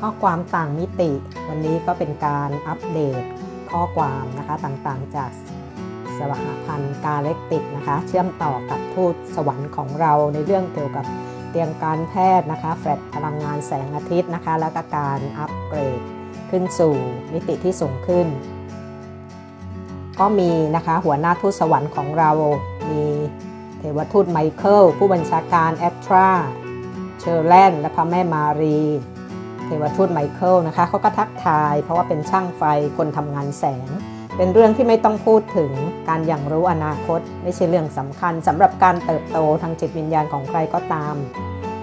ข้อความต่างมิติ วันนี้ก็เป็นการอัปเดตข้อความนะคะต่างๆ จากสหพันธ์กาเล็กติกนะคะ เชื่อมต่อกับทูตสวรรค์ของเราในเรื่องเกี่ยวกับเตียงการแพทย์นะคะแฟลตพลังงานแสงอาทิตย์นะคะ แล้วก็การอัปเกรดขึ้นสู่มิติที่สูงขึ้น ก็มีนะคะหัวหน้าทูตสวรรค์ของเรา มีเทวทูตไมเคิล ผู้บัญชาการแอตทราเชอร์แลนและพระแม่มารี เทวทูตไมเคิลนะคะเขาก็ทักทาย เพราะว่าเป็นช่างไฟคนทำงานแสง เป็นเรื่องที่ไม่ต้องพูดถึงการอย่างรู้อนาคต ไม่ใช่เรื่องสำคัญสำหรับการเติบโตทางจิตวิญญาณของใครก็ตาม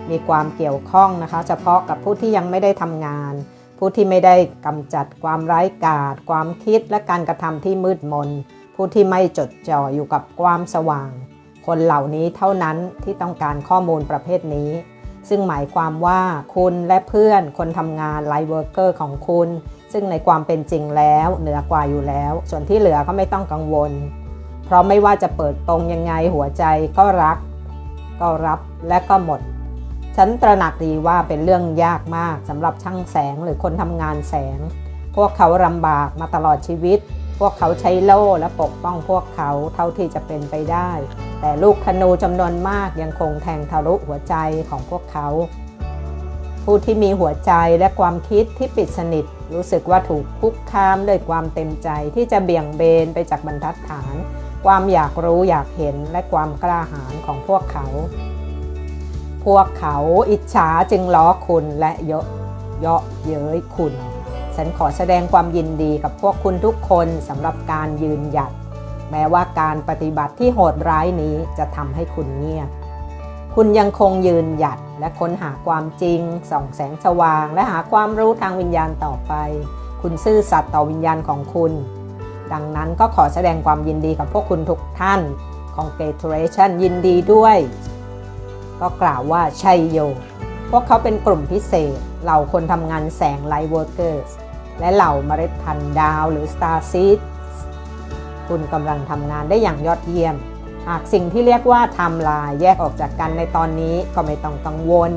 มีความเกี่ยวข้องนะคะ เฉพาะกับผู้ที่ยังไม่ได้ทำงาน ผู้ที่ไม่ได้กำจัดความไร้กาศความคิดและการกระทำที่มืดมน ผู้ที่ไม่จดจ่ออยู่กับความสว่าง คนเหล่านี้เท่านั้นที่ต้องการข้อมูลประเภทนี้ ซึ่งหมายความว่าคุณและเพื่อนคนทำงานไลฟ์เวิร์กเกอร์ของคุณ ซึ่งในความเป็นจริงแล้วเหนือกว่าอยู่แล้ว ส่วนที่เหลือก็ไม่ต้องกังวล เพราะไม่ว่าจะเปิดตรงยังไงหัวใจก็รัก ก็รับและก็หมด ฉันตระหนักดีว่าเป็นเรื่องยากมากสำหรับช่างแสงหรือคนทำงานแสง พวกเขาลำบากมาตลอดชีวิต พวกเขาใช้โล่และปกป้องพวกเขาเท่าที่จะเป็นไปได้ แต่ลูกธนูจำนวนมากยังคงแทงทะลุหัวใจของพวกเขา ผู้ที่มีหัวใจและความคิดที่ปิดสนิท รู้สึกว่าถูกคุกคามด้วยความเต็มใจที่จะเบี่ยงเบนไปจากบรรทัดฐาน ความอยากรู้อยากเห็นและความกล้าหาญของพวกเขา พวกเขาอิจฉาจึงล้อคุณและเยาะเยาะเย้ยคุณ ฉันขอแสดงความยินดีกับพวกคุณทุกคนสำหรับการยืนหยัด แม้ว่าการปฏิบัติที่โหดร้ายนี้จะทำให้คุณเงียบ คุณยังคงยืนหยัดและค้นหาความจริง ส่องแสงสว่าง และหาความรู้ทางวิญญาณต่อไป คุณซื่อสัตย์ต่อวิญญาณของคุณ ดังนั้นก็ขอแสดงความยินดีกับพวกคุณทุกท่าน Congratulation ยินดีด้วย ก็กล่าวว่าชัยโย พวกเขาเป็นกลุ่มพิเศษ เหล่าคนทำงานแสงไลท์เวิร์กเกอร์สและเหล่าเมล็ดพันธุ์ดาวหรือ Star Seed คุณกำลังทำงานได้อย่างยอดเยี่ยม หากสิ่งที่เรียกว่าไทม์ไลน์แยกออกจากกันในตอนนี้ก็ไม่ต้องกังวล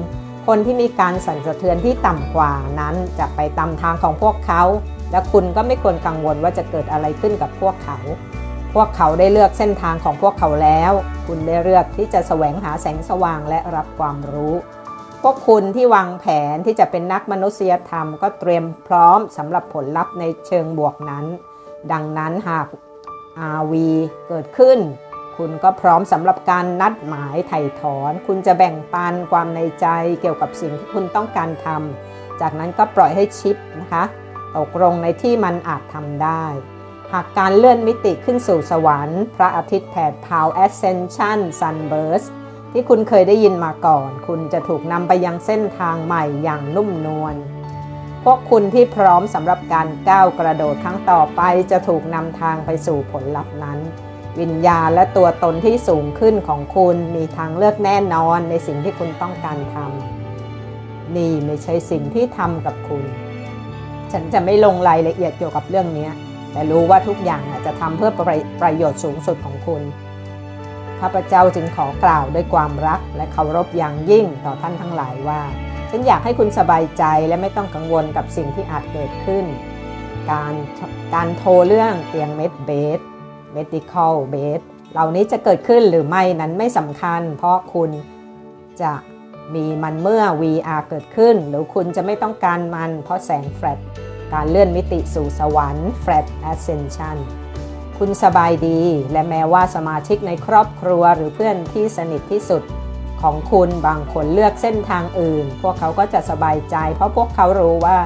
คนที่มีการสั่นสะเทือนที่ต่ำกว่านั้นจะไปตามทางของพวกเขา และคุณก็ไม่ควรกังวลว่าจะเกิดอะไรขึ้นกับพวกเขา พวกเขาได้เลือกเส้นทางของพวกเขาแล้ว คุณได้เลือกที่จะแสวงหาแสงสว่างและรับความรู้ พวกคุณที่วางแผนที่จะเป็นนักมนุษยธรรม ก็เตรียมพร้อมสำหรับผลลัพธ์ในเชิงบวกนั้น ดังนั้นหาก RV เกิดขึ้น คุณก็พร้อมสำหรับการนัดหมายไถ่ถอน คุณจะแบ่งปันความในใจเกี่ยวกับสิ่งที่คุณต้องการทำจากนั้นก็ปล่อยให้ชิปนะคะตกลงในที่มันอาจทำได้ หากการเลื่อนมิติขึ้นสู่สวรรค์ พระอาทิตย์แผดเผา Ascension Sunburst ที่คุณเคยได้ยินมาก่อน คุณจะถูกนำไปยังเส้นทางใหม่อย่างนุ่มนวลพวกคุณที่พร้อมสำหรับการก้าวกระโดดครั้งต่อไปจะถูกนำทางไปสู่ผลลัพธ์นั้น วิญญาณและตัวตนที่สูงขึ้นของคุณมีทางเลือกแน่นอนในสิ่งที่คุณต้องการทำนี่ไม่ใช่สิ่งที่ทำกับคุณ ฉันจะไม่ลงรายละเอียดเกี่ยวกับเรื่องนี้แต่รู้ว่าทุกอย่างจะทำเพื่อประประโยชน์สูงสุดของคุณ ข้าพเจ้าจึงขอกล่าวด้วยความรักและเคารพอย่างยิ่งต่อท่านทั้งหลายว่า ฉันอยากให้คุณสบายใจและไม่ต้องกังวลกับสิ่งที่อาจเกิดขึ้น การการโทรเรื่องเตียงเม็ดเบส medical bed เหล่านี้จะเกิดขึ้นหรือไม่นั้นไม่สำคัญ เพราะคุณจะมีมันเมื่อ VR เกิดขึ้น หรือคุณจะไม่ต้องการมันเพราะแสงแฟลชการเลื่อนมิติสู่สวรรค์ Flat Ascension คุณสบายดี และแม้ว่าสมาชิกในครอบครัวหรือเพื่อนที่สนิทที่สุด ของคุณบางคนเลือกเส้นทางอื่น พวกเขาก็จะสบายใจ เพราะพวกเขารู้ว่า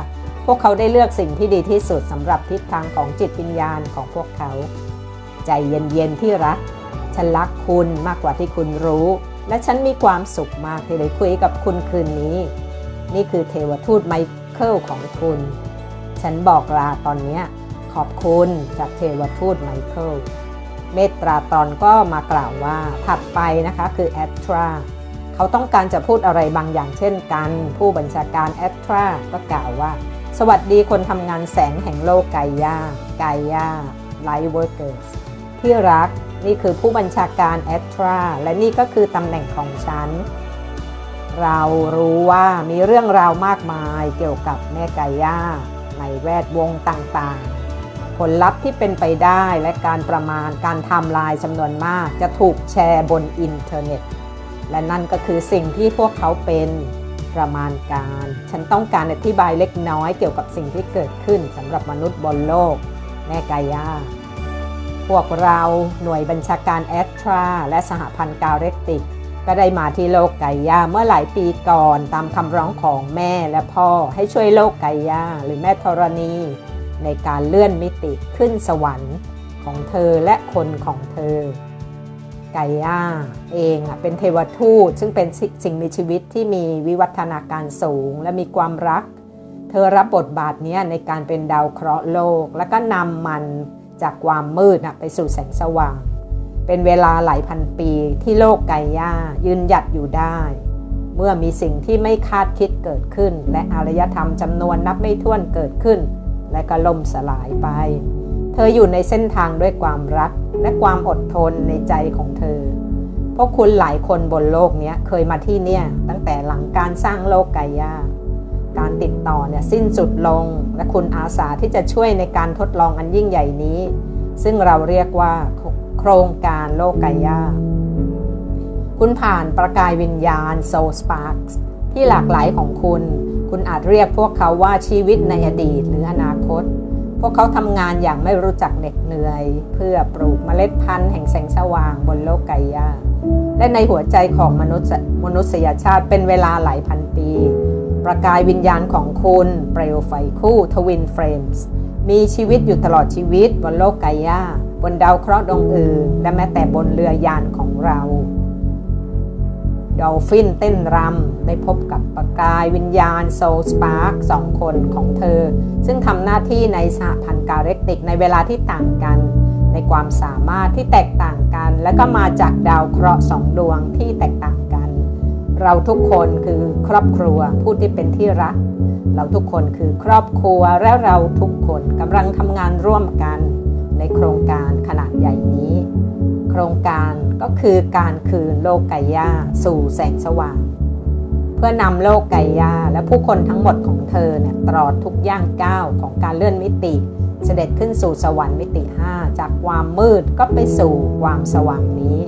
พวกเขาได้เลือกสิ่งที่ดีที่สุดสำหรับทิศทางของจิตวิญญาณของพวกเขา ใจเย็นๆที่รัก ฉันรักคุณมากกว่าที่คุณรู้ และฉันมีความสุขมากที่ได้คุยกับคุณคืนนี้ นี่คือเทวทูตไมเคิลของคุณ ฉันบอกลาตอนนี้ ขอบคุณจากเทวทูตไมเคิลเมตตราตอนก็มากล่าวว่าถัดไปนะคะคือแอตราเขาต้องการจะพูดอะไรบางอย่างเช่นกัน ผู้บัญชาการแอตราก็กล่าวว่า สวัสดีคนทำงานแสงแห่งโลกไกยาไกยาไลท์เวิร์กเกอร์สที่รักนี่คือผู้บัญชาการแอตราและนี่ก็คือตำแหน่งของฉัน เรารู้ว่ามีเรื่องราวมากมายเกี่ยวกับแม่ไกย่าในแวดวงต่างๆ ผลลัพธ์ที่เป็นไปได้และการประมาณการทำลายจำนวนมาก จะถูกแชร์บนอินเทอร์เน็ต และนั่นก็คือสิ่งที่พวกเขาเป็นประมาณการ ฉันต้องการอธิบายเล็กน้อยเกี่ยวกับสิ่งที่เกิดขึ้นสำหรับมนุษย์บนโลก แม่กายา พวกเราหน่วยบัญชาการแอตทราและสหพันธ์กาเรกติก ก็ได้มาที่โลกไกย่าเมื่อหลายปีก่อนตามคำร้องของแม่และพ่อให้ช่วยโลกไกย่าหรือแม่ธรณี ในการเลื่อนมิติขึ้นสวรรค์ของเธอและคนของเธอ ไก่ย่าเองเป็นเทวทูตซึ่งเป็นสิ่งมีชีวิตที่มีวิวัฒนาการสูงและมีความรัก เธอรับบทบาทนี้ในการเป็นดาวเคราะห์โลก แล้วก็นำมันจากความมืดไปสู่แสงสว่าง เป็นเวลาหลายพันปีที่โลกไกย่ายืนหยัดอยู่ได้ เมื่อมีสิ่งที่ไม่คาดคิดเกิดขึ้น และอารยธรรมจำนวนนับไม่ถ้วนเกิดขึ้น และก็ล่มสลายไป เธออยู่ในเส้นทางด้วยความรักและความอดทนในใจของเธอ พวกคุณหลายคนบนโลกนี้เคยมาที่เนี่ยตั้งแต่หลังการสร้างโลกไกายาการติดต่อเนี่ยสิ้นสุดลง และคุณอาสาที่จะช่วยในการทดลองอันยิ่งใหญ่นี้ ซึ่งเราเรียกว่าโครงการโลกไกายาคุณผ่านประกายวิญญาณ Soul Sparks ที่หลากหลายของคุณ คุณอาจเรียกพวกเขาว่าชีวิตในอดีตหรืออนาคต พวกเขาทำงานอย่างไม่รู้จักเหน็ดเหนื่อย เพื่อปลูกเมล็ดพันธุ์แห่งแสงสว่างบนโลกไกายาและในหัวใจของมนุษย์มนุษยชาติเป็นเวลาหลายพันปี ประกายวิญญาณของคุณเปลวไฟคู่ทวินเฟรมส์มีชีวิตอยู่ตลอดชีวิตบนโลกไกายาบนดาวเคราะห์ดวงอื่น และแม้แต่บนเรือยานของเรา ดอลฟินเต้นรำได้พบกับประกายวิญญาณโซลสปาร์กสองคนของเธอ ซึ่งทำหน้าที่ในสหพันธ์การเรกติกในเวลาที่ต่างกัน ในความสามารถที่แตกต่างกัน และก็มาจากดาวเคราะห์สองดวงที่แตกต่างกัน เราทุกคนคือครอบครัวผู้ที่เป็นที่รัก เราทุกคนคือครอบครัวและเราทุกคนกำลังทำงานร่วมกัน ในโครงการขนาดใหญ่นี้ โครงการก็คือการคืนโลกไกายาสู่แสงสว่าง เพื่อนำโลกไกายาและผู้คนทั้งหมดของเธอเนี่ยตลอดทุกย่างก้าวของการเลื่อนมิติ เสด็จขึ้นสู่สวรรค์มิติ 5 จากความมืดก็ไปสู่ความสว่างนี้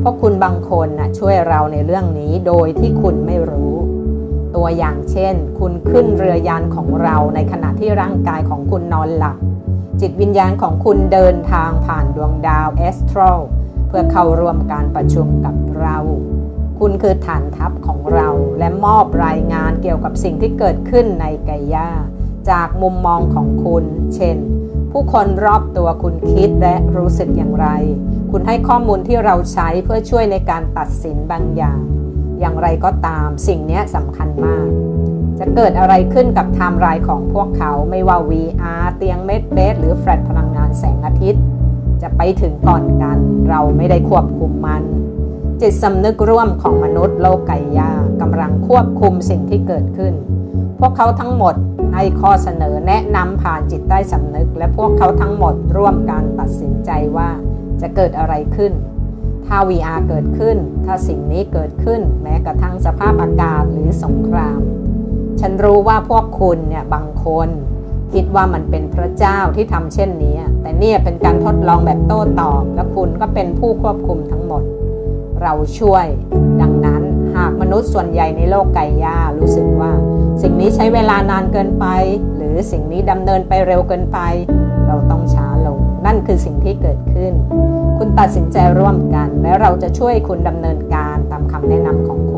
เพราะคุณบางคนนะช่วยเราในเรื่องนี้โดยที่คุณไม่รู้ ตัวอย่างเช่น คุณขึ้นเรือยานของเราในขณะที่ร่างกายของคุณนอนหลับ จิตวิญญาณของคุณเดินทางผ่านดวงดาวแอสโตรเพื่อเข้าร่วมการประชุมกับเรา คุณคือฐานทัพของเราและมอบรายงานเกี่ยวกับสิ่งที่เกิดขึ้นในไกยาจากมุมมองของคุณ เช่น ผู้คนรอบตัวคุณคิดและรู้สึกอย่างไร คุณให้ข้อมูลที่เราใช้เพื่อช่วยในการตัดสินบางอย่าง อย่างไรก็ตามสิ่งนี้สำคัญมาก จะเกิดอะไรขึ้นกับไทม์ไลน์ของพวกเขาไม่ว่า VR เตียงเม็ดเบสหรือแฟลตพลังงานแสงอาทิตย์ จะไปถึงก่อนกัน เราไม่ได้ควบคุมมัน จิตสำนึกร่วมของมนุษย์โลกไก่ยากำลังควบคุมสิ่งที่เกิดขึ้น พวกเขาทั้งหมดให้ข้อเสนอแนะนำผ่านจิตใต้สำนึก และพวกเขาทั้งหมดร่วมการตัดสินใจว่าจะเกิดอะไรขึ้น ถ้า VR เกิดขึ้น ถ้าสิ่งนี้เกิดขึ้น แม้กระทั่งสภาพอากาศหรือสงคราม ฉันรู้ว่าพวกคุณเนี่ยบางคนคิดว่ามันเป็นพระเจ้าที่ทำเช่นนี้ แต่เนี่ยเป็นการทดลองแบบโต้ตอบ และคุณก็เป็นผู้ควบคุมทั้งหมด เราช่วย ดังนั้นหากมนุษย์ส่วนใหญ่ในโลกไกย่ารู้สึกว่า สิ่งนี้ใช้เวลานานเกินไป หรือสิ่งนี้ดำเนินไปเร็วเกินไป เราต้องช้าลง นั่นคือสิ่งที่เกิดขึ้น คุณตัดสินใจร่วมกัน และเราจะช่วยคุณดำเนินการตามคำแนะนำของคุณ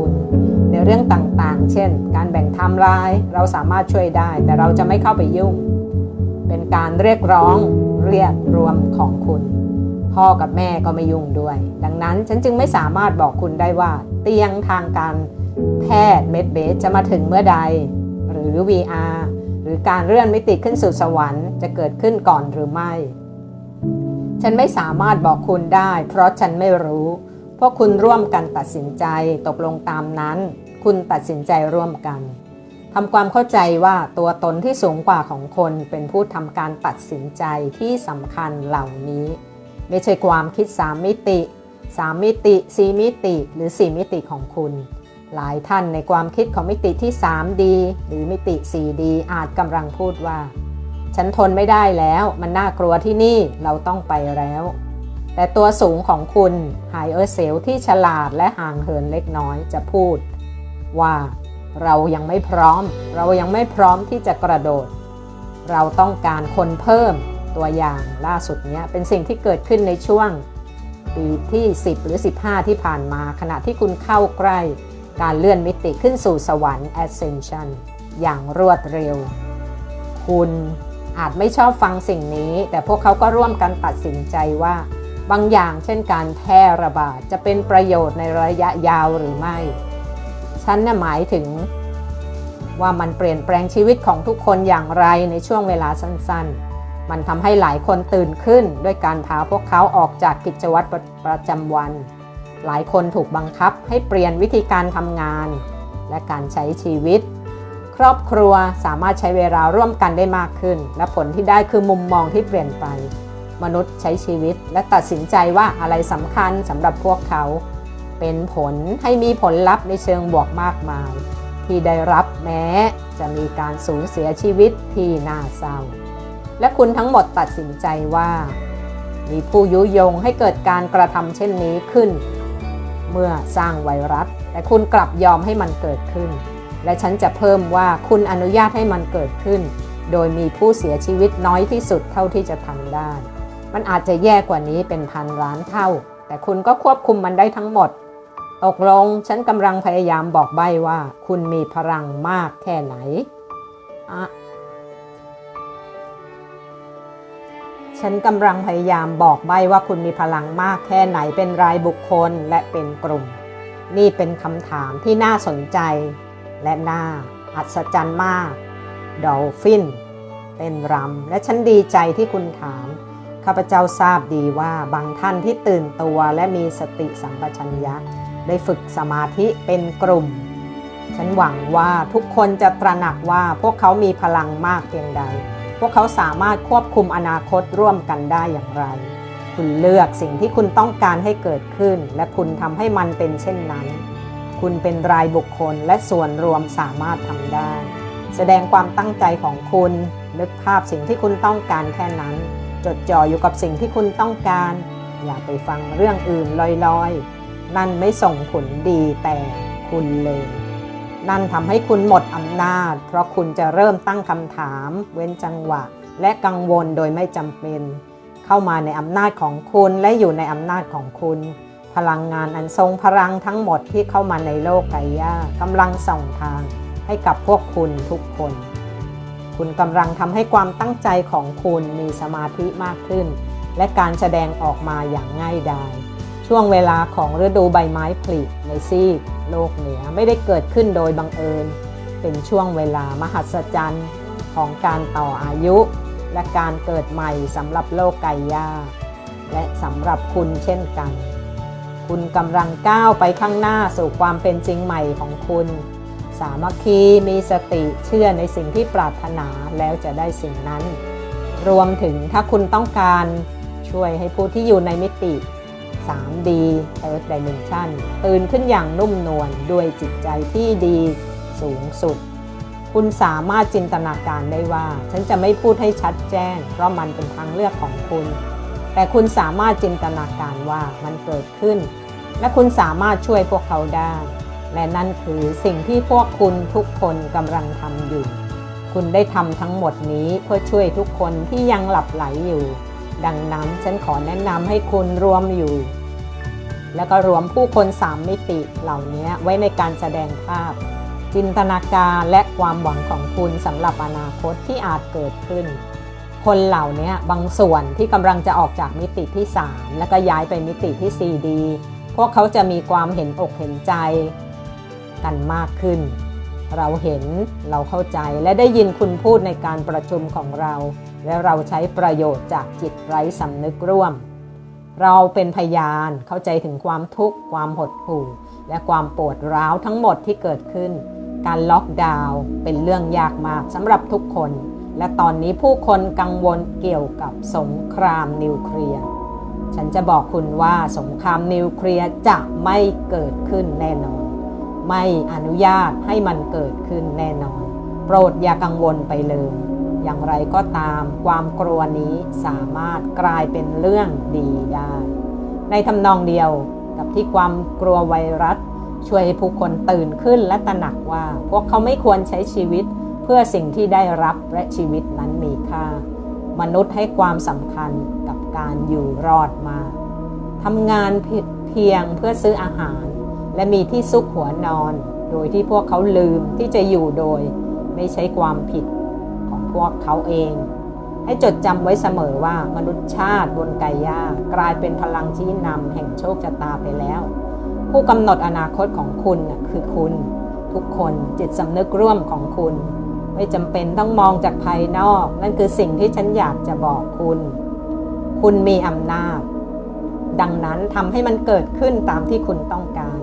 ในเรื่องต่างๆ เช่น การแบ่งไทม์ไลน์เราสามารถช่วยได้ แต่เราจะไม่เข้าไปยุ่ง เป็นการเรียกร้องเรียกรวมของคุณ พ่อกับแม่ก็ไม่ยุ่งด้วย ดังนั้นฉันจึงไม่สามารถบอกคุณได้ว่า เตียงทางการแพทย์เมดเบสจะมาถึงเมื่อใด หรือ VR หรือการเลื่อนมิติขึ้นสู่สวรรค์จะเกิดขึ้นก่อนหรือไม่ ฉันไม่สามารถบอกคุณได้ เพราะฉันไม่รู้ พวกคุณร่วมกันตัดสินใจตกลงตามนั้น คุณตัดสินใจร่วมกันทำความเข้าใจว่าตัวตนที่สูงกว่าของคนเป็นผู้ทำการตัดสินใจที่สำคัญเหล่านี้ ไม่ใช่ความคิดสามมิติสามมิติสี่มิติ หรือสี่มิติของคุณ หลายท่านในความคิดของมิติที่ 3D หรือมิติ 4D อาจกำลังพูดว่า ฉันทนไม่ได้แล้ว มันน่ากลัวที่นี่เราต้องไปแล้ว แต่ตัวสูงของคุณไฮเออร์เซลที่ฉลาดและห่างเหินเล็กน้อยจะพูด ว่าเรายังไม่พร้อม เรายังไม่พร้อมที่จะกระโดด เราต้องการคนเพิ่มตัวอย่างล่าสุดเนี้ยเป็นสิ่งที่เกิดขึ้นในช่วง ปีที่ 10 หรือ 15 ที่ผ่านมาขณะที่คุณเข้าใกล้ การเลื่อนมิติขึ้นสู่สวรรค์ ascension อย่างรวดเร็ว คุณอาจไม่ชอบฟังสิ่งนี้ แต่พวกเขาก็ร่วมกันตัดสินใจว่า บางอย่างเช่นการแพร่ระบาดจะเป็นประโยชน์ในระยะยาวหรือไม่ ฉันน่ะหมายถึงว่ามันเปลี่ยนแปลงชีวิตของทุกคนอย่างไรในช่วงเวลาสั้นๆ มันทำให้หลายคนตื่นขึ้นด้วยการพาพวกเขาออกจากกิจวัตรประจำวัน หลายคนถูกบังคับให้เปลี่ยนวิธีการทำงาน และการใช้ชีวิต ครอบครัวสามารถใช้เวลาร่วมกันได้มากขึ้น และผลที่ได้คือมุมมองที่เปลี่ยนไป มนุษย์ใช้ชีวิต และตัดสินใจว่าอะไรสำคัญสำหรับพวกเขา เป็นผลให้มีผลลัพธ์ในเชิงบวกมากมาย ที่ได้รับแม้จะมีการสูญเสียชีวิตที่น่าเศร้า และคุณทั้งหมดตัดสินใจว่า มีผู้ยุยงให้เกิดการกระทำเช่นนี้ขึ้น เมื่อสร้างไวรัส แต่คุณกลับยอมให้มันเกิดขึ้น และฉันจะเพิ่มว่าคุณอนุญาตให้มันเกิดขึ้นโดยมีผู้เสียชีวิตน้อยที่สุดเท่าที่จะทำได้ มันอาจจะแย่กว่านี้เป็นพันล้านเท่า แต่คุณก็ควบคุมมันได้ทั้งหมด ตกลงฉันกำลังพยายามบอกใบว่า คุณมีพลังมากแค่ไหนอะฉันกำลังพยายามบอกใบว่าคุณมีพลังมากแค่ไหนเป็นรายบุคคลและเป็นกลุ่ม นี่เป็นคำถามที่น่าสนใจ และน่าอัศจรรย์มากดอลฟินเต้นรำและฉันดีใจที่คุณถาม ข้าพเจ้าทราบดีว่าบางท่านที่ตื่นตัวและมีสติสัมปชัญญะ ได้ฝึกสมาธิเป็นกลุ่ม ฉันหวังว่าทุกคนจะตระหนักว่าพวกเขามีพลังมากเพียงใด พวกเขาสามารถควบคุมอนาคตร่วมกันได้อย่างไร คุณเลือกสิ่งที่คุณต้องการให้เกิดขึ้น และคุณทำให้มันเป็นเช่นนั้น คุณเป็นรายบุคคลและส่วนรวมสามารถทำได้ แสดงความตั้งใจของคุณนึกภาพสิ่งที่คุณต้องการแค่นั้น จดจ่ออยู่กับสิ่งที่คุณต้องการ อย่าไปฟังเรื่องอื่นลอยๆ นั่นไม่ส่งผลดีแต่คุณเลย นั่นทำให้คุณหมดอำนาจ เพราะคุณจะเริ่มตั้งคำถาม เว้นจังหวะ และกังวลโดยไม่จำเป็น เข้ามาในอำนาจของคุณและอยู่ในอำนาจของคุณ พลังงานอันทรงพลังทั้งหมดที่เข้ามาในโลกไกยากำลังส่องทาง ให้กับพวกคุณทุกคน คุณกำลังทำให้ความตั้งใจของคุณมีสมาธิมากขึ้น และการแสดงออกมาอย่างง่ายดาย ช่วงเวลาของฤดูใบไม้ผลิในซีกโลกเหนือไม่ได้เกิดขึ้นโดยบังเอิญ เป็นช่วงเวลามหัศจรรย์ของการต่ออายุ และการเกิดใหม่สำหรับโลกไกยาและสำหรับคุณเช่นกัน คุณกำลังก้าวไปข้างหน้าสู่ความเป็นจริงใหม่ของคุณ สามัคคีมีสติเชื่อในสิ่งที่ปรารถนาแล้วจะได้สิ่งนั้น รวมถึงถ้าคุณต้องการช่วยให้ผู้ที่อยู่ในมิติ 3D Third Dimension ตื่นขึ้นอย่างนุ่มนวลด้วยจิตใจที่ดีสูงสุด คุณสามารถจินตนาการได้ว่า ฉันจะไม่พูดให้ชัดแจ้ง เพราะมันเป็นทางเลือกของคุณ แต่คุณสามารถจินตนาการว่ามันเกิดขึ้น และคุณสามารถช่วยพวกเขาได้ และนั่นคือสิ่งที่พวกคุณทุกคนกำลังทำอยู่ คุณได้ทำทั้งหมดนี้เพื่อช่วยทุกคนที่ยังหลับไหลอยู่ ดังนั้นฉันขอแนะนำให้คุณรวมอยู่ แล้วก็รวมผู้คนสามมิติเหล่านี้ไว้ในการแสดงภาพ จินตนาการและความหวังของคุณสำหรับอนาคตที่อาจเกิดขึ้น คนเหล่านี้บางส่วนที่กำลังจะออกจากมิติที่ 3 แล้วก็ย้ายไปมิติที่ 4D พวกเขาจะมีความเห็นอกเห็นใจ กันมากขึ้น เราเห็นเราเข้าใจและได้ยินคุณพูดในการประชุมของเรา และเราใช้ประโยชน์จากจิตไร้สำนึกร่วม เราเป็นพยานเข้าใจถึงความทุกข์ ความหดหู่ และความปวดร้าวทั้งหมดที่เกิดขึ้น การล็อกดาวน์เป็นเรื่องยากมากสำหรับทุกคน และตอนนี้ผู้คนกังวลเกี่ยวกับสงครามนิวเคลียร์ฉันจะบอกคุณว่าสงครามนิวเคลียร์จะไม่เกิดขึ้นแน่นอน ไม่อนุญาตให้มันเกิดขึ้นแน่นอน โปรดอย่ากังวลไปเลย อย่างไรก็ตามความกลัวนี้สามารถกลายเป็นเรื่องดีได้ ในทำนองเดียวกับที่ความกลัวไวรัส ช่วยให้ผู้คนตื่นขึ้นและตระหนักว่า พวกเขาไม่ควรใช้ชีวิต เพื่อสิ่งที่ได้รับและชีวิตนั้นมีค่า มนุษย์ให้ความสำคัญกับการอยู่รอดมาทำงานเพียงเพื่อซื้ออาหาร และมีที่ซุกหัวนอน โดยที่พวกเขาลืมที่จะอยู่โดย ไม่ใช้ความผิดของพวกเขาเอง ให้จดจำไว้เสมอว่ามนุษยชาติบนไกยากลายเป็นพลังชี้นำแห่งโชคชะตาไปแล้ว ผู้กำหนดอนาคตของคุณคือคุณ ทุกคนจิตสำนึกร่วมของคุณ ไม่จำเป็นต้องมองจากภายนอก นั่นคือสิ่งที่ฉันอยากจะบอกคุณ คุณมีอำนาจ ดังนั้นทำให้มันเกิดขึ้นตามที่คุณต้องการ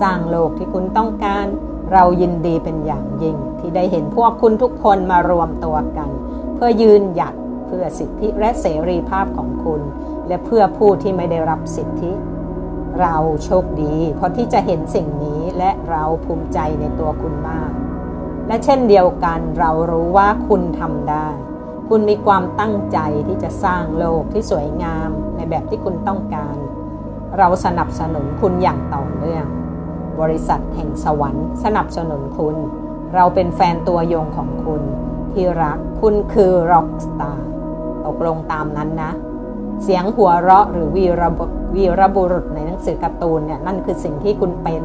สร้างโลกที่คุณต้องการ เรายินดีเป็นอย่างยิ่ง ที่ได้เห็นพวกคุณทุกคนมารวมตัวกัน เพื่อยืนหยัดเพื่อสิทธิและเสรีภาพของคุณ และเพื่อผู้ที่ไม่ได้รับสิทธิ เราโชคดีเพราะที่จะเห็นสิ่งนี้และเราภูมิใจในตัวคุณมาก และเช่นเดียวกันเรารู้ว่าคุณทำได้ คุณมีความตั้งใจที่จะสร้างโลกที่สวยงามในแบบที่คุณต้องการ เราสนับสนุนคุณอย่างต่อเนื่อง บริษัทแห่งสวรรค์สนับสนุนคุณ เราเป็นแฟนตัวยงของคุณ ที่รักคุณคือร็อกสตาร์ตกลงตามนั้นนะ เสียงหัวเราะหรือวีรบุวีรบุรุษในหนังสือการ์ตูนเนี่ยนั่นคือสิ่งที่คุณเป็น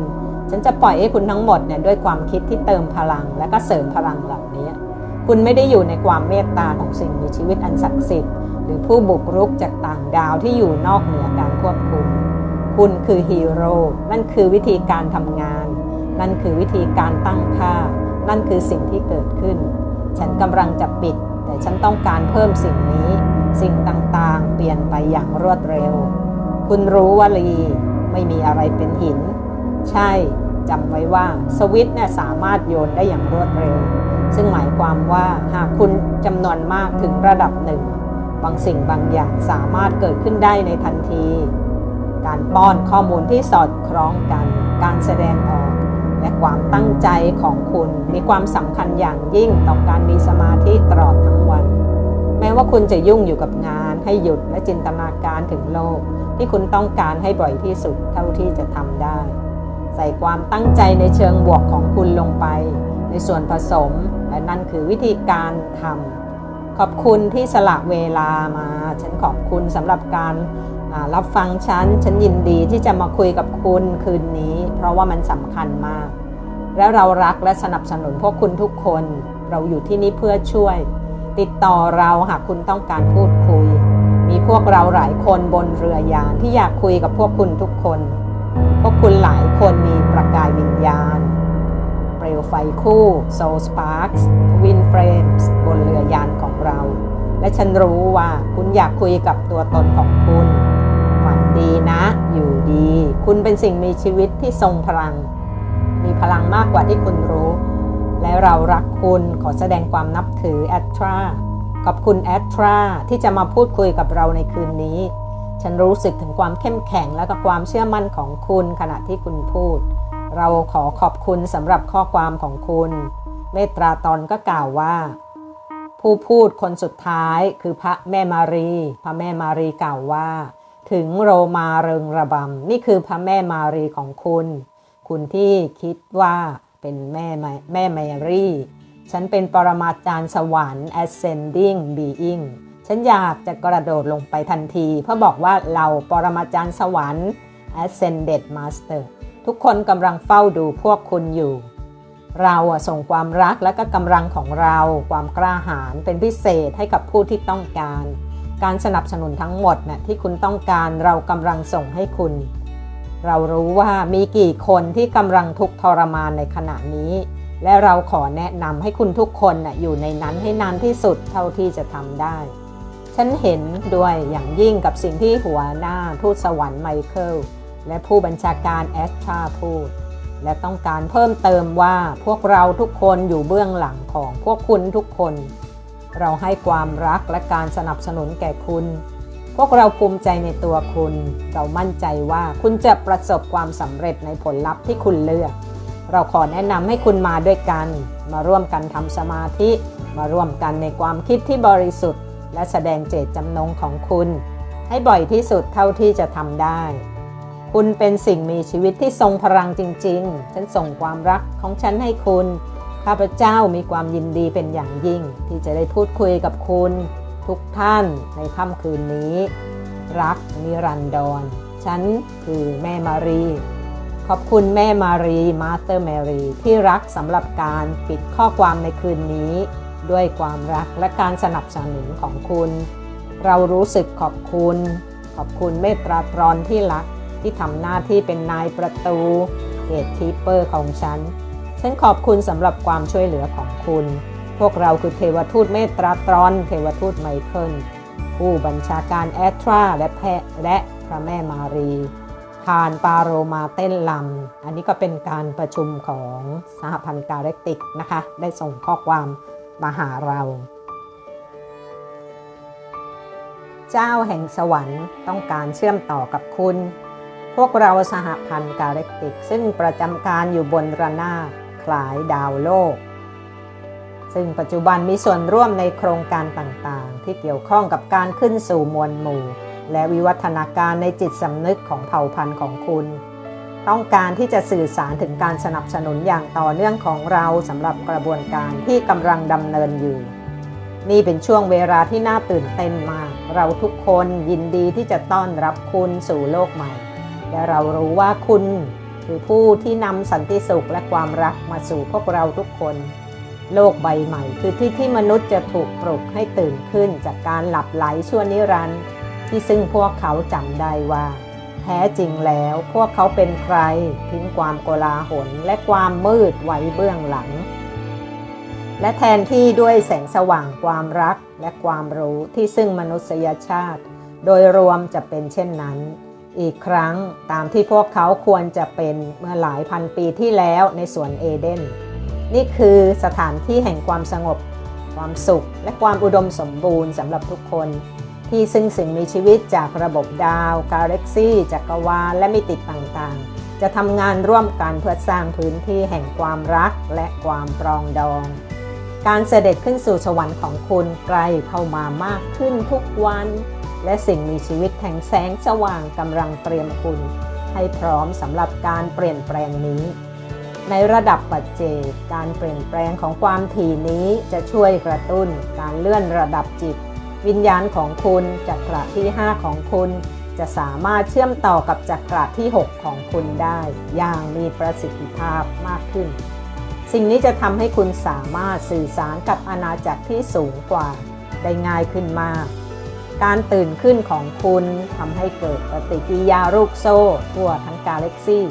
ฉันจะปล่อยให้คุณทั้งหมดเนี่ยด้วยความคิดที่เติมพลังและก็เสริมพลังเหล่านี้ คุณไม่ได้อยู่ในความเมตตาของสิ่งมีชีวิตอันศักดิ์สิทธิ์หรือผู้บุกรุกจากต่างดาวที่อยู่นอกเหนือการควบคุม คุณคือฮีโร่นั่นคือวิธีการทำงาน นั่นคือวิธีการตั้งค่า นั่นคือสิ่งที่เกิดขึ้น ฉันกำลังจะปิด แต่ฉันต้องการเพิ่มสิ่งนี้ สิ่งต่างๆ เปลี่ยนไปอย่างรวดเร็ว คุณรู้ว่าลีไม่มีอะไรเป็นหิน ใช่จำไว้ว่าสวิตเนี่ยสามารถโยนได้อย่างรวดเร็ว ซึ่งหมายความว่าหากคุณจำนวนมากถึงระดับหนึ่ง บางสิ่งบางอย่างสามารถเกิดขึ้นได้ในทันที การป้อนข้อมูลที่สอดคล้องกัน การแสดงออก และความตั้งใจของคุณมีความสำคัญอย่างยิ่งต่อการมีสมาธิตลอดทั้งวัน แม้ว่าคุณจะยุ่งอยู่กับงานให้หยุดและจินตนาการถึงโลก ที่คุณต้องการให้บ่อยที่สุดเท่าที่จะทำได้ ใส่ความตั้งใจในเชิงบวกของคุณลงไป ในส่วนผสมและนั่นคือวิธีการทำขอบคุณที่สละเวลามา ฉันขอบคุณสำหรับการรับฟังฉัน ฉันยินดีที่จะมาคุยกับคุณคืนนี้ เพราะว่ามันสำคัญมาก และเรารักและสนับสนุนพวกคุณทุกคน เราอยู่ที่นี่เพื่อช่วย ติดต่อเราหากคุณต้องการพูดคุย มีพวกเราหลายคนบนเรือยานที่อยากคุยกับพวกคุณทุกคน พวกคุณหลายคนมีประกายวิญญาณ ไฟคู่ Soul Sparks Twin Flames บนเรือยานของเรา และฉันรู้ว่าคุณอยากคุยกับตัวตนของคุณ ฝันดีนะ อยู่ดี คุณเป็นสิ่งมีชีวิตที่ทรงพลัง มีพลังมากกว่าที่คุณรู้ และเรารักคุณขอแสดงความนับถือแอตราขอบคุณแอตราที่จะมาพูดคุยกับเราในคืนนี้ ฉันรู้สึกถึงความเข้มแข็งและก็ความเชื่อมั่นของคุณขณะที่คุณพูด เราขอขอบคุณสำหรับข้อความของคุณ เมตราตอนก็กล่าวว่า ผู้พูดคนสุดท้ายคือพระแม่มารี พระแม่มารีกล่าวว่า ถึงโรมาเริงระบำนี่คือพระแม่มารีของคุณ คุณที่คิดว่าเป็นแม่แม่แมรี่ฉันเป็นปรมาจารย์สวรรค์ ascending being ฉันอยากจะกระโดดลงไปทันที เพื่อบอกว่าเราปรมาจารย์สวรรค์ ascended master ทุกคนกำลังเฝ้าดูพวกคุณอยู่ เราส่งความรักและก็กำลังของเราความกล้าหาญเป็นพิเศษให้กับผู้ที่ต้องการ การสนับสนุนทั้งหมดนะ่ะที่คุณต้องการเรากำลังส่งให้คุณ เรารู้ว่ามีกี่คนที่กำลังทุกทรมานในขณะนี้ และเราขอแนะนำให้คุณทุกคนนะอยู่ในนั้นให้นานที่สุดเท่าที่จะทำได้ฉันเห็นด้วยอย่างยิ่งกับสิ่งที่หัวหน้าทูตสวรรค์ไมเคิล และผู้บัญชาการแอสตราพูด และต้องการเพิ่มเติมว่าพวกเราทุกคนอยู่เบื้องหลังของพวกคุณทุกคน เราให้ความรักและการสนับสนุนแก่คุณ พวกเราภูมิใจในตัวคุณ เรามั่นใจว่าคุณจะประสบความสำเร็จในผลลัพธ์ที่คุณเลือก เราขอแนะนำให้คุณมาด้วยกัน มาร่วมกันทำสมาธิ มาร่วมกันในความคิดที่บริสุทธิ์ และแสดงเจตจำนงของคุณ ให้บ่อยที่สุดเท่าที่จะทำได้ คุณเป็นสิ่งมีชีวิตที่ทรงพลังจริง ๆ ฉันส่งความรักของฉันให้คุณ ข้าพเจ้ามีความยินดีเป็นอย่างยิ่ง ที่จะได้พูดคุยกับคุณ ทุกท่านในค่ำคืนนี้ รักนิรันดร ฉันคือแม่มารี ขอบคุณแม่มารีมาสเตอร์แมรีที่รักสำหรับการปิดข้อความในคืนนี้ ด้วยความรักและการสนับสนุนของคุณ เรารู้สึกขอบคุณ ขอบคุณเมตตาตรอนที่รัก ที่ทำหน้าที่เป็นนายประตูเกตคีเปอร์ของฉัน ฉันขอบคุณสำหรับความช่วยเหลือของคุณ พวกเราคือเทวทูตเมตตาตรอน เทวทูตไมเคิล ผู้บัญชาการแอตราและแพะและพระแม่มารีผ่านปาโรมาเต้นลำ อันนี้ก็เป็นการประชุมของสหพันธ์การเล็กติกนะคะ ได้ส่งข้อความมาหาเรา เจ้าแห่งสวรรค์ต้องการเชื่อมต่อกับคุณ วกเราสหพันธ์การเล็กติก ซึ่งประจำการอยู่บนระนาบคล้ายดาวโลก ซึ่งปัจจุบันมีส่วนร่วมในโครงการต่างๆ ที่เกี่ยวข้องกับการขึ้นสู่มวลหมู่ และวิวัฒนาการในจิตสำนึกของเผ่าพันธุ์ของคุณ ต้องการที่จะสื่อสารถึงการสนับสนุนอย่างต่อเนื่องของเราสำหรับกระบวนการที่กำลังดำเนินอยู่นี่เป็นช่วงเวลาที่น่าตื่นเต้นมาก เราทุกคนยินดีที่จะต้อนรับคุณสู่โลกใหม่ และเรารู้ว่าคุณคือผู้ที่นำสันติสุขและความรักมาสู่พวกเราทุกคน โลกใบใหม่คือที่ที่มนุษย์จะถูกปลุกให้ตื่นขึ้นจากการหลับไหลชั่วนิรันดร์ที่ซึ่งพวกเขาจำได้ว่า แท้จริงแล้วพวกเขาเป็นใครทิ้งความโกลาหลและความมืดไว้เบื้องหลัง และแทนที่ด้วยแสงสว่างความรักและความรู้ที่ซึ่งมนุษยชาติ โดยรวมจะเป็นเช่นนั้น อีกครั้งตามที่พวกเขาควรจะเป็นเมื่อหลายพันปีที่แล้วในสวนเอเดน นี่คือสถานที่แห่งความสงบ ความสุข และความอุดมสมบูรณ์สำหรับทุกคน ที่ซึ่งสิ่งมีชีวิตจากระบบดาว กาแล็กซี่ จักรวาลและมิติต่างๆ จะทำงานร่วมกันเพื่อสร้างพื้นที่แห่งความรักและความปรองดอง การเสด็จขึ้นสู่สวรรค์ของคุณใกลเข้ามามากขึ้นทุกวัน และสิ่งมีชีวิตแห่งแสงสว่างกำลังเตรียมคุณ ให้พร้อมสำหรับการเปลี่ยนแปลงนี้ ในระดับปัจเจกการเปลี่ยนแปลงของความถี่นี้จะช่วยกระตุ้นการเลื่อนระดับจิต วิญญาณของคุณจักระที่ 5 ของคุณ จะสามารถเชื่อมต่อกับจักระที่ 6 ของคุณได้ อย่างมีประสิทธิภาพมากขึ้น สิ่งนี้จะทำให้คุณสามารถสื่อสารกับอาณาจักรที่สูงกว่าได้ง่ายขึ้นมาก การตื่นขึ้นของคุณทำให้เกิดปฏิกิริยารูปโซ่ทั่วทั้งกาแล็กซี่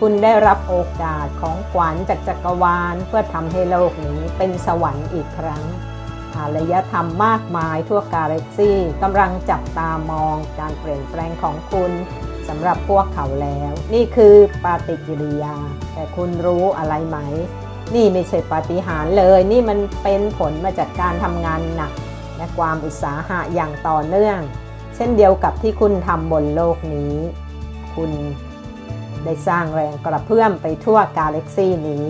คุณได้รับโอกาสของขวัญจากจักรวาล เพื่อทำให้โลกนี้เป็นสวรรค์อีกครั้ง อารยธรรมมากมายทั่วกาแล็กซี่กำลังจับตามองการเปลี่ยนแปลงของคุณสำหรับพวกเขาแล้ว นี่คือปาฏิกิริยา แต่คุณรู้อะไรไหม นี่ไม่ใช่ปาฏิหาริย์เลย นี่มันเป็นผลมาจากการทำงานหนัก และความอุตสาหะอย่างต่อเนื่อง เช่นเดียวกับที่คุณทำบนโลกนี้ คุณได้สร้างแรงกระเพื่อมไปทั่วกาแล็กซี่นี้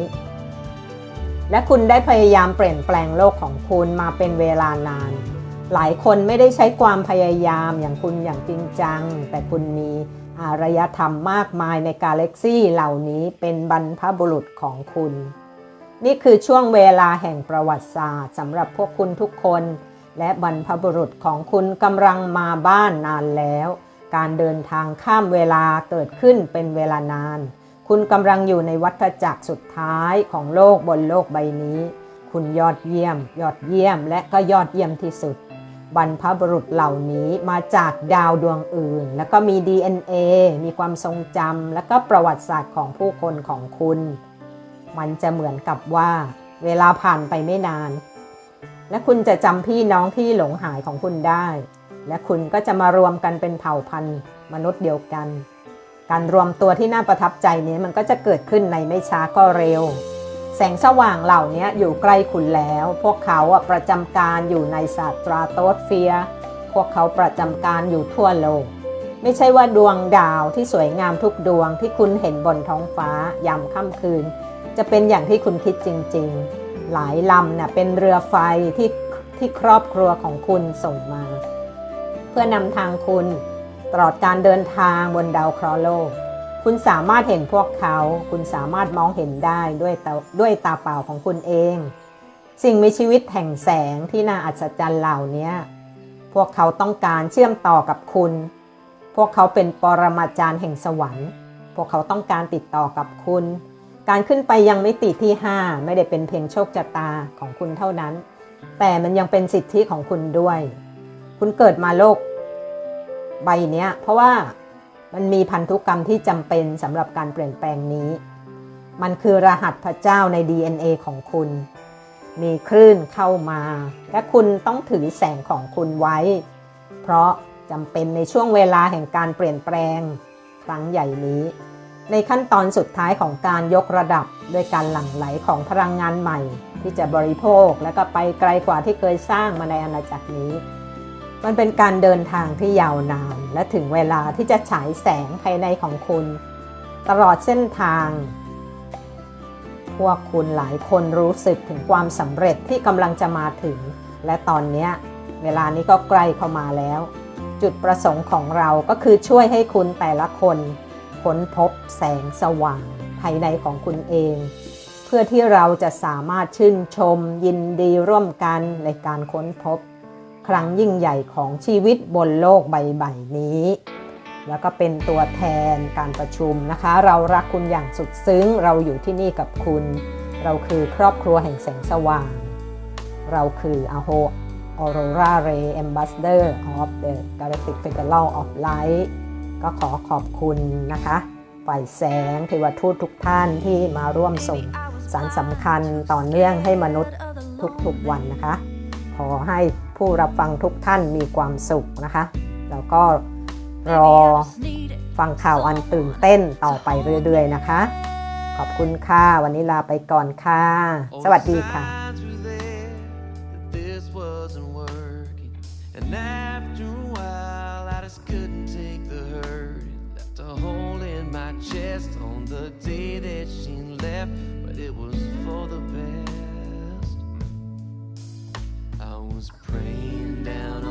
และคุณได้พยายามเปลี่ยนแปลงโลกของคุณมาเป็นเวลานาน หลายคนไม่ได้ใช้ความพยายามอย่างคุณอย่างจริงจัง แต่คุณมีอารยธรรมมากมายในกาแล็กซี่เหล่านี้เป็นบรรพบุรุษของคุณ นี่คือช่วงเวลาแห่งประวัติศาสตร์สำหรับพวกคุณทุกคน และบรรพบุรุษของคุณกำลังมาบ้านนานแล้ว การเดินทางข้ามเวลาเกิดขึ้นเป็นเวลานาน คุณกำลังอยู่ในวัฏจักรสุดท้ายของโลกบนโลกใบนี้ คุณยอดเยี่ยม ยอดเยี่ยมและก็ยอดเยี่ยมที่สุด บรรพบุรุษเหล่านี้มาจากดาวดวงอื่น แล้วก็มี DNA มีความทรงจำและก็ประวัติศาสตร์ของผู้คนของคุณ มันจะเหมือนกับว่า เวลาผ่านไปไม่นาน และคุณจะจำพี่น้องที่หลงหายของคุณได้ และคุณก็จะมารวมกันเป็นเผ่าพันธุ์ มนุษย์เดียวกัน การรวมตัวที่น่าประทับใจนี้มันก็จะเกิดขึ้นในไม่ช้าก็เร็ว แสงสว่างเหล่านี้อยู่ใกล้คุณแล้ว พวกเขาประจำการอยู่ในศาสตราโตสเฟีย พวกเขาประจำการอยู่ทั่วโลก ไม่ใช่ว่าดวงดาวที่สวยงามทุกดวงที่คุณเห็นบนท้องฟ้ายามค่ำคืน จะเป็นอย่างที่คุณคิดจริง ๆ หลายลำน่ะเป็นเรือไฟที่ที่ครอบครัวของคุณส่งมา เพื่อนำทางคุณตลอดการเดินทางบนดาวเคราะห์โลก คุณสามารถเห็นพวกเขา คุณสามารถมองเห็นได้ด้วยตาด้วยตาเปล่าของคุณเอง สิ่งมีชีวิตแห่งแสงที่น่าอัศจรรย์เหล่านี้พวกเขาต้องการเชื่อมต่อกับคุณ พวกเขาเป็นปรมาจารย์แห่งสวรรค์ พวกเขาต้องการติดต่อกับคุณ การขึ้นไปยังมิติที่ 5 ไม่ได้เป็นเพียงโชคชะตาของคุณเท่านั้น แต่มันยังเป็นสิทธิของคุณด้วย คุณเกิดมาโลกใบนี้เพราะว่ามันมีพันธุกรรมที่จำเป็นสำหรับการเปลี่ยนแปลงนี้ มันคือรหัสพระเจ้าใน DNA ของคุณ มีคลื่นเข้ามา และคุณต้องถือแสงของคุณไว้ เพราะจำเป็นในช่วงเวลาแห่งการเปลี่ยนแปลง ครั้งใหญ่นี้ ในขั้นตอนสุดท้ายของการยกระดับด้วยการหลั่งไหลของพลังงานใหม่ ที่จะบริโภคและก็ไปไกลกว่าที่เคยสร้างมาในอาณาจักรนี้ มันเป็นการเดินทางที่ยาวนาน และถึงเวลาที่จะฉายแสงภายในของคุณ ตลอดเส้นทาง พวกคุณหลายคนรู้สึกถึงความสำเร็จที่กำลังจะมาถึง และตอนนี้เวลานี้ก็ใกล้เข้ามาแล้ว จุดประสงค์ของเราก็คือช่วยให้คุณแต่ละคน ค้นพบแสงสว่าง ภายในของคุณเอง เพื่อที่เราจะสามารถชื่นชมยินดีร่วมกันในการค้นพบ ครั้งยิ่งใหญ่ของชีวิตบนโลกใบใบนี้ แล้วก็เป็นตัวแทนการประชุมนะคะ เรารักคุณอย่างสุดซึ้ง เราอยู่ที่นี่กับคุณ เราคือครอบครัวแห่งแสงสว่าง เราคือ a h o Aurora Ray Ambassador of the Galactic Federal of Light ก็ขอขอบคุณนะคะฝ่ายแสงเทวทูตทุกท่านที่มาร่วมส่งสารสำคัญต่อเนื่องให้มนุษย์ทุกๆวันนะคะ ขอให้ผู้รับฟังทุกท่านมีความสุขนะคะ แล้วก็รอฟังข่าวอันตื่นเต้นต่อไปเรื่อยๆนะคะ ขอบคุณค่ะ วันนี้ลาไปก่อนค่ะ สวัสดีค่ะ on the day that she left, but it was for the best. I was praying down